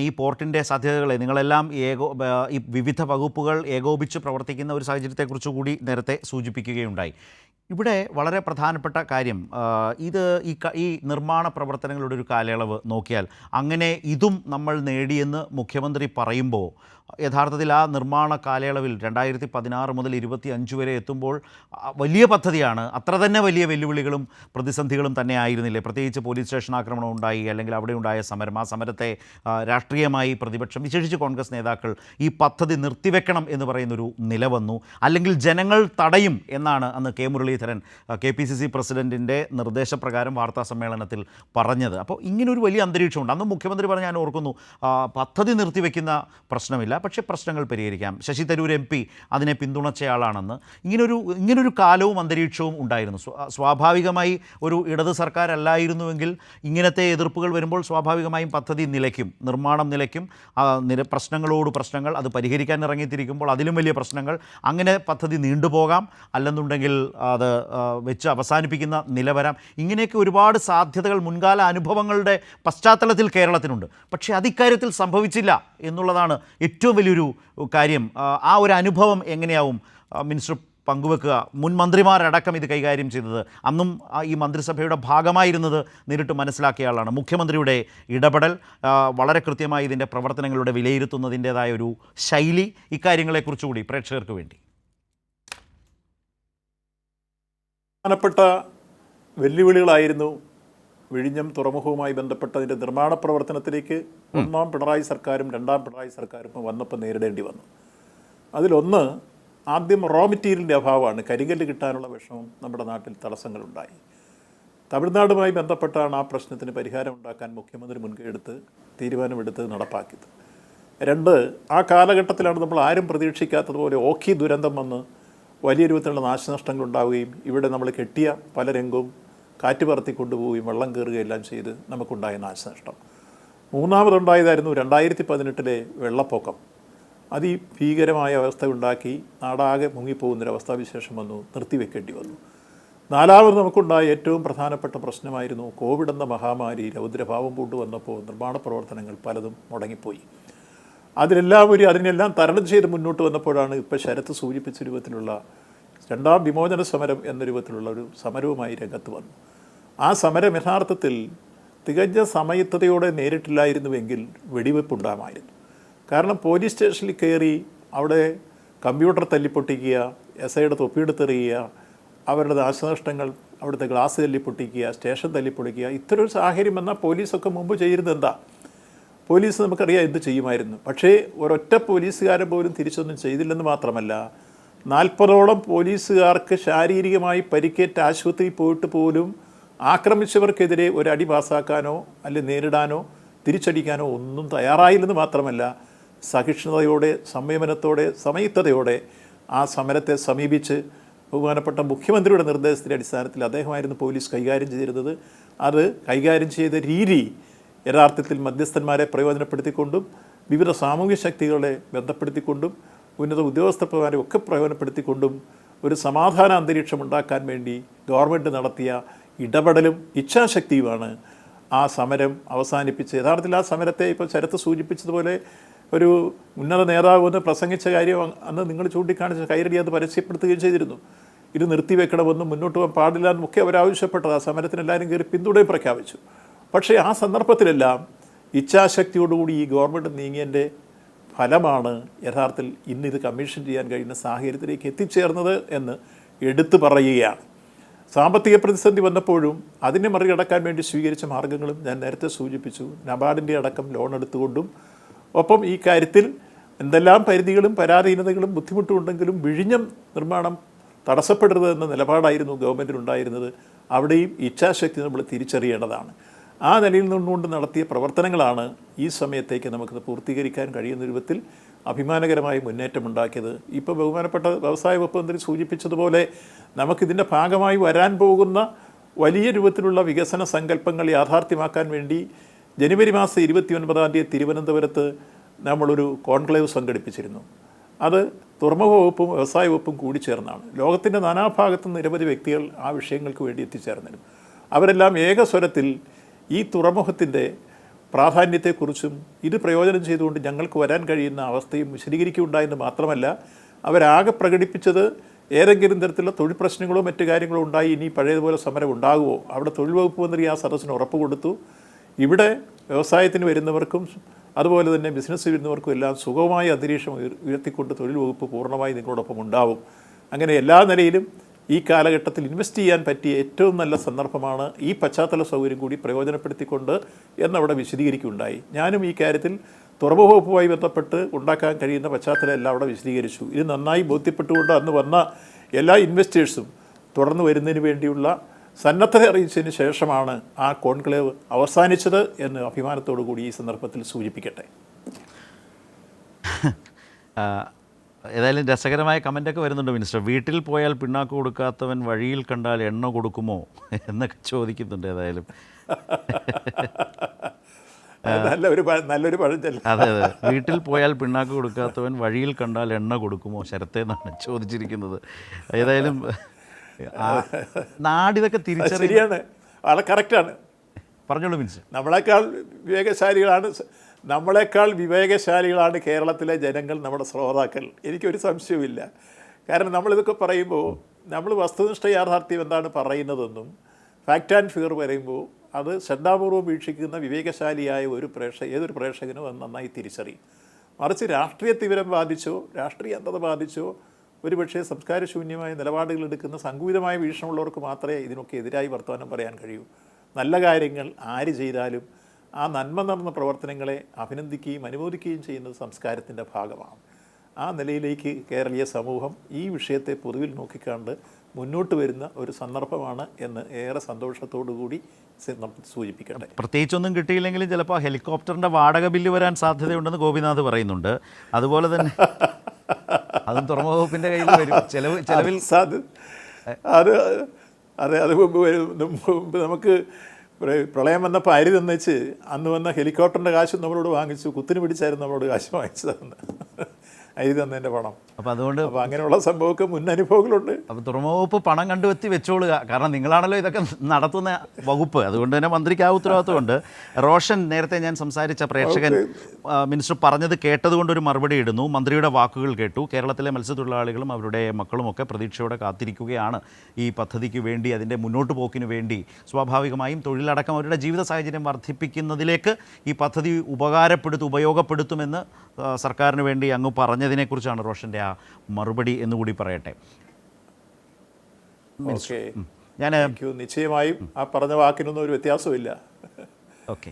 ഈ പോർട്ടിന്റെ സാധ്യതകളെ നിങ്ങളെല്ലാം ഏകോ ഈ വിവിധ വകുപ്പുകൾ ഏകോപിച്ച് പ്രവർത്തിക്കുന്ന ഒരു സാഹചര്യത്തെക്കുറിച്ച് കൂടി നേരത്തെ സൂചിപ്പിക്കുകയുണ്ടായി. ഇവിടെ വളരെ പ്രധാനപ്പെട്ട കാര്യം ഇത് ഈ ഈ നിർമ്മാണ പ്രവർത്തനങ്ങളുടെ ഒരു കാലയളവ് നോക്കിയാൽ അങ്ങനെ ഇതും നമ്മൾ നേടിയെന്ന് മുഖ്യമന്ത്രി പറയുമ്പോൾ യഥാർത്ഥത്തിൽ ആ നിർമ്മാണ കാലയളവിൽ രണ്ടായിരത്തി പതിനാറ് മുതൽ ഇരുപത്തി അഞ്ച് വരെ എത്തുമ്പോൾ വലിയ പദ്ധതിയാണ്. അത്ര തന്നെ വലിയ വെല്ലുവിളികളും പ്രതിസന്ധികളും തന്നെ ആയിരുന്നില്ലേ? പ്രത്യേകിച്ച് പോലീസ് സ്റ്റേഷൻ ആക്രമണം ഉണ്ടായി അല്ലെങ്കിൽ അവിടെ ഉണ്ടായ സമരം ആ സമരത്തെ രാഷ്ട്രീയമായി പ്രതിപക്ഷം വിശേഷിച്ച് കോൺഗ്രസ് നേതാക്കൾ ഈ പദ്ധതി നിർത്തിവെക്കണം എന്ന് പറയുന്നൊരു നില വന്നു അല്ലെങ്കിൽ ജനങ്ങൾ തടയും എന്നാണ് അന്ന് K Muraleedharan K P C C പ്രസിഡന്റിന്റെ നിർദ്ദേശപ്രകാരം വാർത്താ സമ്മേളനത്തിൽ പറഞ്ഞത്. അപ്പോൾ ഇങ്ങനൊരു വലിയ അന്തരീക്ഷമുണ്ട്. അന്ന് മുഖ്യമന്ത്രി പറഞ്ഞ് ഞാൻ ഓർക്കുന്നു പദ്ധതി നിർത്തിവെക്കുന്ന പ്രശ്നമില്ല പക്ഷേ പ്രശ്നങ്ങൾ പരിഹരിക്കാം. ശശി തരൂർ എം പി അതിനെ പിന്തുണച്ചയാളാണെന്ന് ഇങ്ങനൊരു ഇങ്ങനൊരു കാലവും അന്തരീക്ഷവും ഉണ്ടായിരുന്നു. സ്വാഭാവികമായി ഒരു ഇടത് സർക്കാരല്ലായിരുന്നുവെങ്കിൽ ഇങ്ങനത്തെ എതിർപ്പുകൾ വരുമ്പോൾ സ്വാഭാവികമായും പദ്ധതി നിലയ്ക്കും നിർമ്മാണം നിലയ്ക്കും നില നിര പ്രശ്നങ്ങളോട് പ്രശ്നങ്ങൾ അത് പരിഹരിക്കാൻ ഇറങ്ങിത്തിരിക്കുമ്പോൾ അതിലും വലിയ പ്രശ്നങ്ങൾ. അങ്ങനെ പദ്ധതി നീണ്ടുപോകാം. അല്ലെന്നുണ്ടെങ്കിൽ അത് വെച്ച് അവസാനിപ്പിക്കുന്ന നില വരാം ഇങ്ങനെയൊക്കെ ഒരുപാട് സാധ്യതകൾ മുൻകാല അനുഭവങ്ങളുടെ പശ്ചാത്തലത്തിൽ കേരളത്തിനുണ്ട്. പക്ഷേ അത് ഇക്കാര്യത്തിൽ സംഭവിച്ചില്ല എന്നുള്ളതാണ് ഏറ്റവും വലിയൊരു കാര്യം. ആ, ഒരു അനുഭവം എങ്ങനെയാവും? മിനിസ്റ്റർ പങ്കുവെക്കുക. മുൻ മന്ത്രിമാരടക്കം ഇത് കൈകാര്യം ചെയ്തത്. അന്നും ഈ മന്ത്രിസഭയുടെ ഭാഗമായിരുന്നത് നേരിട്ട് മനസ്സിലാക്കിയ ആളാണ്. മുഖ്യമന്ത്രിയുടെ ഇടപെടൽ വളരെ കൃത്യമായി ഇതിന്റെ പ്രവർത്തനങ്ങളുടെ വിലയിരുത്തുന്നതിന്റേതായ ഒരു ശൈലി ഇക്കാര്യങ്ങളെക്കുറിച്ചുകൂടി പ്രേക്ഷകർക്ക് വേണ്ടി. പ്രധാനപ്പെട്ട വെല്ലുവിളികളായിരുന്നു വിഴിഞ്ഞം തുറമുഖവുമായി ബന്ധപ്പെട്ടതിന്റെ നിർമ്മാണ പ്രവർത്തനത്തിലേക്ക് ഒന്നാം പിണറായി സർക്കാരും രണ്ടാം പിണറായി സർക്കാരും വന്നപ്പോൾ നേരിടേണ്ടി വന്നു. അതിലൊന്ന് ആദ്യം റോ മെറ്റീരിയലിന്റെ അഭാവമാണ്. കരിങ്കല്ല് കിട്ടാനുള്ള വിഷമം നമ്മുടെ നാട്ടിൽ തടസ്സങ്ങളുണ്ടായി. തമിഴ്നാടുമായി ബന്ധപ്പെട്ടാണ് ആ പ്രശ്നത്തിന് പരിഹാരം ഉണ്ടാക്കാൻ മുഖ്യമന്ത്രി മുൻകൈയെടുത്ത് തീരുമാനമെടുത്ത് നടപ്പാക്കിയത്. രണ്ട് ആ കാലഘട്ടത്തിലാണ് നമ്മൾ ആരും പ്രതീക്ഷിക്കാത്തതുപോലെ ഓഖി ദുരന്തം വന്ന് വലിയ രൂപത്തിലുള്ള നാശനഷ്ടങ്ങൾ ഉണ്ടാവുകയും ഇവിടെ നമ്മൾ കെട്ടിയ പല രംഗവും കാറ്റ് പറത്തി കൊണ്ടുപോവുകയും വെള്ളം കയറുകയും എല്ലാം ചെയ്ത് നമുക്കുണ്ടായ നാശനഷ്ടം. മൂന്നാമതുണ്ടായതായിരുന്നു രണ്ടായിരത്തി പതിനെട്ടിലെ വെള്ളപ്പൊക്കം അതിഭീകരമായ അവസ്ഥ ഉണ്ടാക്കി നാടാകെ മുങ്ങിപ്പോകുന്നൊരവസ്ഥാ വിശേഷം വന്നു നിർത്തിവെക്കേണ്ടി വന്നു. നാലാമത് നമുക്കുണ്ടായ ഏറ്റവും പ്രധാനപ്പെട്ട പ്രശ്നമായിരുന്നു കോവിഡ് എന്ന മഹാമാരി രൗദ്രഭാവം പൂണ്ടു വന്നപ്പോൾ നിർമ്മാണ പ്രവർത്തനങ്ങൾ പലതും മുടങ്ങിപ്പോയി. അതിനെല്ലാം ഒരു അതിനെല്ലാം തരണം ചെയ്ത് മുന്നോട്ട് വന്നപ്പോഴാണ് ഇപ്പോൾ ശരത്ത് സൂചിപ്പിച്ച രൂപത്തിലുള്ള രണ്ടാം വിമോചന സമരം എന്ന രൂപത്തിലുള്ള ഒരു സമരവുമായി രംഗത്ത് വന്നു. ആ സമരം യഥാർത്ഥത്തിൽ തികഞ്ഞ സമയത്തതയോടെ നേരിട്ടില്ലായിരുന്നുവെങ്കിൽ വെടിവെപ്പുണ്ടാമായിരുന്നു. കാരണം പോലീസ് സ്റ്റേഷനിൽ കയറി അവിടെ കമ്പ്യൂട്ടർ തല്ലിപ്പൊട്ടിക്കുക എസ് ഐയുടെ തൊപ്പിയെടുത്തെറിയുക അവരുടെ നാശനഷ്ടങ്ങൾ അവിടുത്തെ ഗ്ലാസ് തല്ലിപ്പൊട്ടിക്കുക സ്റ്റേഷൻ തല്ലിപ്പൊട്ടിക്കുക ഇത്തരം ഒരു സാഹചര്യം വന്നാൽ പോലീസൊക്കെ മുമ്പ് ചെയ്തിരുന്നത് എന്താ? പോലീസ് നമുക്കറിയാം എന്ത് ചെയ്യുമായിരുന്നു. പക്ഷേ ഒരൊറ്റ പോലീസുകാരൻ പോലും തിരിച്ചൊന്നും ചെയ്തില്ലെന്ന് മാത്രമല്ല നാൽപ്പതോളം പോലീസുകാർക്ക് ശാരീരികമായി പരിക്കേറ്റ് ആശുപത്രിയിൽ പോയിട്ട് പോലും ആക്രമിച്ചവർക്കെതിരെ ഒരു അടി പാസ്സാക്കാനോ അല്ലെങ്കിൽ നേരിടാനോ തിരിച്ചടിക്കാനോ ഒന്നും തയ്യാറായില്ലെന്ന് മാത്രമല്ല സഹിഷ്ണുതയോടെ സംയമനത്തോടെ സമയുക്തതയോടെ ആ സമരത്തെ സമീപിച്ച് ബഹുമാനപ്പെട്ട മുഖ്യമന്ത്രിയുടെ നിർദ്ദേശത്തിന്റെ അടിസ്ഥാനത്തിൽ അദ്ദേഹമായിരുന്നു പോലീസ് കൈകാര്യം ചെയ്തിരുന്നത്. അത് കൈകാര്യം ചെയ്ത രീതി യഥാർത്ഥത്തിൽ മധ്യസ്ഥന്മാരെ പ്രയോജനപ്പെടുത്തിക്കൊണ്ടും വിവിധ സാമൂഹ്യ ശക്തികളെ ബന്ധപ്പെടുത്തിക്കൊണ്ടും ഉന്നത ഉദ്യോഗസ്ഥന്മാരെ ഒക്കെ പ്രയോജനപ്പെടുത്തിക്കൊണ്ടും ഒരു സമാധാന അന്തരീക്ഷം ഉണ്ടാക്കാൻ വേണ്ടി ഗവൺമെന്റ് നടത്തിയ ഇടപെടലും ഇച്ഛാശക്തിയുമാണ്. ആ സമരം അവസാനിപ്പിച്ച് യഥാർത്ഥത്തിൽ ആ സമരത്തെ ഇപ്പോൾ ശരത്ത് സൂചിപ്പിച്ചതുപോലെ ഒരു ഉന്നത നേതാവ് എന്ന് പ്രസംഗിച്ച കാര്യം അന്ന് നിങ്ങൾ ചൂണ്ടിക്കാണിച്ച കൈരടി അത് പരസ്യപ്പെടുത്തുകയും ചെയ്തിരുന്നു. ഇത് നിർത്തിവെക്കണമെന്നും മുന്നോട്ട് പോകാൻ പാടില്ല എന്നൊക്കെ അവരാവശ്യപ്പെട്ടത് ആ സമരത്തിന് എല്ലാവരും കയറി പിന്തുണയും പ്രഖ്യാപിച്ചു. പക്ഷേ ആ സന്ദർഭത്തിലെല്ലാം ഇച്ഛാശക്തിയോടുകൂടി ഈ ഗവൺമെന്റ് നീങ്ങിയതിന്റെ ഫലമാണ് യഥാർത്ഥത്തിൽ ഇന്നിത് കമ്മീഷൻ ചെയ്യാൻ കഴിയുന്ന സാഹചര്യത്തിലേക്ക് എത്തിച്ചേർന്നത് എന്ന് എടുത്തു പറയുകയാണ്. സാമ്പത്തിക പ്രതിസന്ധി വന്നപ്പോഴും അതിനെ മറികടക്കാൻ വേണ്ടി സ്വീകരിച്ച മാർഗങ്ങളും ഞാൻ നേരത്തെ സൂചിപ്പിച്ചു. നബാർഡിന്റെ അടക്കം ലോൺ എടുത്തുകൊണ്ടും ഒപ്പം ഈ കാര്യത്തിൽ എന്തെല്ലാം പരിധികളും പരാധീനതകളും ബുദ്ധിമുട്ടുണ്ടെങ്കിലും വിഴിഞ്ഞം നിർമ്മാണം തടസ്സപ്പെടരുത് എന്ന നിലപാടായിരുന്നു ഗവൺമെന്റിനുണ്ടായിരുന്നത്. അവിടെയും ഇച്ഛാശക്തി നമ്മൾ തിരിച്ചറിയേണ്ടതാണ്. ആ നിലയിൽ നിന്നുകൊണ്ട് നടത്തിയ പ്രവർത്തനങ്ങളാണ് ഈ സമയത്തേക്ക് നമുക്കത് പൂർത്തീകരിക്കാൻ കഴിയുന്ന രൂപത്തിൽ അഭിമാനകരമായ മുന്നേറ്റമുണ്ടാക്കിയത്. ഇപ്പോൾ ബഹുമാനപ്പെട്ട വ്യവസായ വകുപ്പ് മന്ത്രി സൂചിപ്പിച്ചതുപോലെ നമുക്കിതിന്റെ ഭാഗമായി വരാൻ പോകുന്ന വലിയ രൂപത്തിലുള്ള വികസന സങ്കല്പങ്ങൾ യാഥാർത്ഥ്യമാക്കാൻ വേണ്ടി ജനുവരി മാസം ഇരുപത്തി ഒൻപതാം തീയതി തിരുവനന്തപുരത്ത് നമ്മളൊരു കോൺക്ലേവ് സംഘടിപ്പിച്ചിരുന്നു. അത് തുറമുഖ വകുപ്പും വ്യവസായ വകുപ്പും കൂടി ചേർന്നാണ്. ലോകത്തിന്റെ നാനാഭാഗത്തും നിരവധി വ്യക്തികൾ ആ വിഷയങ്ങൾക്ക് വേണ്ടി എത്തിച്ചേർന്നിരുന്നു. അവരെല്ലാം ഏകസ്വരത്തിൽ ഈ തുറമുഖത്തിന്റെ പ്രാധാന്യത്തെക്കുറിച്ചും ഇത് പ്രയോജനം ചെയ്തുകൊണ്ട് ഞങ്ങൾക്ക് വരാൻ കഴിയുന്ന അവസ്ഥയും വിശദീകരിക്കുകയുണ്ടായെന്ന് മാത്രമല്ല അവരാകെ പ്രകടിപ്പിച്ചത് ഏതെങ്കിലും തരത്തിലുള്ള തൊഴിൽ പ്രശ്നങ്ങളോ മറ്റു കാര്യങ്ങളോ ഉണ്ടായി ഇനി പഴയതുപോലെ സമരം ഉണ്ടാകുമോ? അവിടെ തൊഴിൽ വകുപ്പ് മന്ത്രി ആ സദസ്സിന് ഉറപ്പ് കൊടുത്തു. ഇവിടെ വ്യവസായത്തിന് വരുന്നവർക്കും അതുപോലെ തന്നെ ബിസിനസ് വരുന്നവർക്കും എല്ലാം സുഖമായ അന്തരീക്ഷം ഉയർ- ഉയർത്തിക്കൊണ്ട് തൊഴിൽ വകുപ്പ് പൂർണമായി നിങ്ങളോടൊപ്പം ഉണ്ടാവും. അങ്ങനെ എല്ലാ നിലയിലും ഈ കാലഘട്ടത്തിൽ ഇൻവെസ്റ്റ് ചെയ്യാൻ പറ്റിയ ഏറ്റവും നല്ല സന്ദർഭമാണ് ഈ പശ്ചാത്തല സൗകര്യം കൂടി പ്രയോജനപ്പെടുത്തിക്കൊണ്ട് എന്നവിടെ വിശദീകരിക്കുകയുണ്ടായി. ഞാനും ഈ കാര്യത്തിൽ തുറമുഖ വകുപ്പുമായി ബന്ധപ്പെട്ട് ഉണ്ടാക്കാൻ കഴിയുന്ന പശ്ചാത്തലം എല്ലാം അവിടെ വിശദീകരിച്ചു. ഇത് നന്നായി ബോധ്യപ്പെട്ടുകൊണ്ട് അന്ന് വന്ന എല്ലാ ഇൻവെസ്റ്റേഴ്സും തുടർന്ന് വരുന്നതിന് വേണ്ടിയുള്ള സന്നദ്ധത അറിയിച്ചതിന് ശേഷമാണ് ആ കോൺക്ലേവ് അവസാനിച്ചത് എന്ന് അഭിമാനത്തോടു കൂടി ഈ സന്ദർഭത്തിൽ സൂചിപ്പിക്കട്ടെ. ഏതായാലും രസകരമായ കമന്റൊക്കെ വരുന്നുണ്ട് മിനിസ്റ്റർ. വീട്ടിൽ പോയാൽ പിണ്ണാക്ക് കൊടുക്കാത്തവൻ വഴിയിൽ കണ്ടാൽ എണ്ണ കൊടുക്കുമോ? എന്നൊക്കെ ചോദിക്കുന്നുണ്ട് ഏതായാലും. നല്ലൊരു നല്ലൊരു പഴഞ്ചല്ല. അതെ അതെ. വീട്ടിൽ പോയാൽ പിണ്ണാക്ക് കൊടുക്കാത്തവൻ വഴിയിൽ കണ്ടാൽ എണ്ണ കൊടുക്കുമോ? ശരത്തേന്നാണ് ചോദിച്ചിരിക്കുന്നത്. ഏതായാലും നാടിതൊക്കെ തിരിച്ചറിയാണ് വളരെ കറക്റ്റാണ് പറഞ്ഞോളൂ മിൻസ് നമ്മളെക്കാൾ വിവേകശാലികളാണ് നമ്മളെക്കാൾ വിവേകശാലികളാണ് കേരളത്തിലെ ജനങ്ങൾ നമ്മുടെ ശ്രോതാക്കൾ. എനിക്കൊരു സംശയവുമില്ല. കാരണം നമ്മളിതൊക്കെ പറയുമ്പോൾ നമ്മൾ വസ്തുനിഷ്ഠ യാഥാർത്ഥ്യം എന്താണ് പറയുന്നതെന്നും ഫാക്റ്റ് ആൻഡ് ഫിഗർ പറയുമ്പോൾ അത് ശ്രദ്ധാപൂർവം വീക്ഷിക്കുന്ന വിവേകശാലിയായ ഒരു പ്രേക്ഷ ഏതൊരു പ്രേക്ഷകനും അത് നന്നായി തിരിച്ചറിയും. മറിച്ച് രാഷ്ട്രീയ തീവ്രം ബാധിച്ചോ രാഷ്ട്രീയ അന്ധത ബാധിച്ചോ ഒരുപക്ഷേ സംസ്കാരശൂന്യമായ നിലപാടുകൾ എടുക്കുന്ന സങ്കുചിതമായ വീക്ഷണമുള്ളവർക്ക് മാത്രമേ ഇതിനൊക്കെ എതിരായി വർത്തമാനം പറയാൻ കഴിയൂ. നല്ല കാര്യങ്ങൾ ആര് ചെയ്താലും ആ നന്മ നടന്ന പ്രവർത്തനങ്ങളെ അഭിനന്ദിക്കുകയും അനുമോദിക്കുകയും ചെയ്യുന്നത് സംസ്കാരത്തിന്റെ ഭാഗമാണ്. ആ നിലയിലേക്ക് കേരളീയ സമൂഹം ഈ വിഷയത്തെ പൊതുവിൽ നോക്കിക്കാണ്ട് മുന്നോട്ട് വരുന്ന ഒരു സന്ദർഭമാണ് എന്ന് ഏറെ സന്തോഷത്തോടു കൂടി സൂചിപ്പിക്കട്ടെ. പ്രത്യേകിച്ചൊന്നും കിട്ടിയില്ലെങ്കിലും ചിലപ്പോൾ ഹെലികോപ്റ്ററിന്റെ വാടക ബില്ല് വരാൻ സാധ്യതയുണ്ടെന്ന് ഗോപിനാഥ് പറയുന്നുണ്ട്. അതുപോലെ തന്നെ അതും തുറമുഖ വകുപ്പിന്റെ കയ്യിൽ വരും. ചെലവ് ചെലവിൽ സാധ്യത അത് അതെ അത് നമുക്ക് പ്രളയം വന്നപ്പോൾ അരി തന്നേച്ച് അന്ന് വന്ന ഹെലികോപ്റ്ററിന്റെ കാശും നമ്മളോട് വാങ്ങിച്ചു കുത്തിന് പിടിച്ചായിരുന്നു നമ്മളോട് കാശ് വാങ്ങിച്ചതെന്ന്. അരി തന്നതിന്റെ പണം. അപ്പോൾ അതുകൊണ്ട് അപ്പോൾ അങ്ങനെയുള്ള സംഭവമൊക്കെ മുൻ അനുഭവങ്ങളുണ്ട്. അപ്പോൾ തുറമുഖ വകുപ്പ് പണം കണ്ടുവെത്തി വെച്ചോളുക. കാരണം നിങ്ങളാണല്ലോ ഇതൊക്കെ നടത്തുന്ന വകുപ്പ്. അതുകൊണ്ട് തന്നെ മന്ത്രിക്ക് ആ ഉത്തരവാദിത്വമുണ്ട് റോഷൻ നേരത്തെ ഞാൻ സംസാരിച്ച പ്രേക്ഷകൻ മിനിസ്റ്റർ പറഞ്ഞത് കേട്ടതുകൊണ്ട് ഒരു മറുപടി ഇടുന്നു. മന്ത്രിയുടെ വാക്കുകൾ കേട്ടു. കേരളത്തിലെ മത്സ്യത്തൊഴിലാളികളും അവരുടെ മക്കളുമൊക്കെ പ്രതീക്ഷയോടെ കാത്തിരിക്കുകയാണ് ഈ പദ്ധതിക്ക് വേണ്ടി അതിന്റെ മുന്നോട്ട് പോക്കിന് വേണ്ടി. സ്വാഭാവികമായും തൊഴിലടക്കം അവരുടെ ജീവിത സാഹചര്യം വർദ്ധിപ്പിക്കുന്നതിലേക്ക് ഈ പദ്ധതി ഉപകാരപ്പെടുത്തും ഉപയോഗപ്പെടുത്തുമെന്ന് സർക്കാരിന് വേണ്ടി അങ്ങ് പറഞ്ഞതിനെക്കുറിച്ചാണ് റോഷന്റെ ആ മറുപടി എന്ന് കൂടി പറയട്ടെ. ഞാൻ നിശ്ചയമായും ആ പറഞ്ഞ വാക്കിനൊന്നും ഒരു വ്യത്യാസമില്ല ഓക്കെ.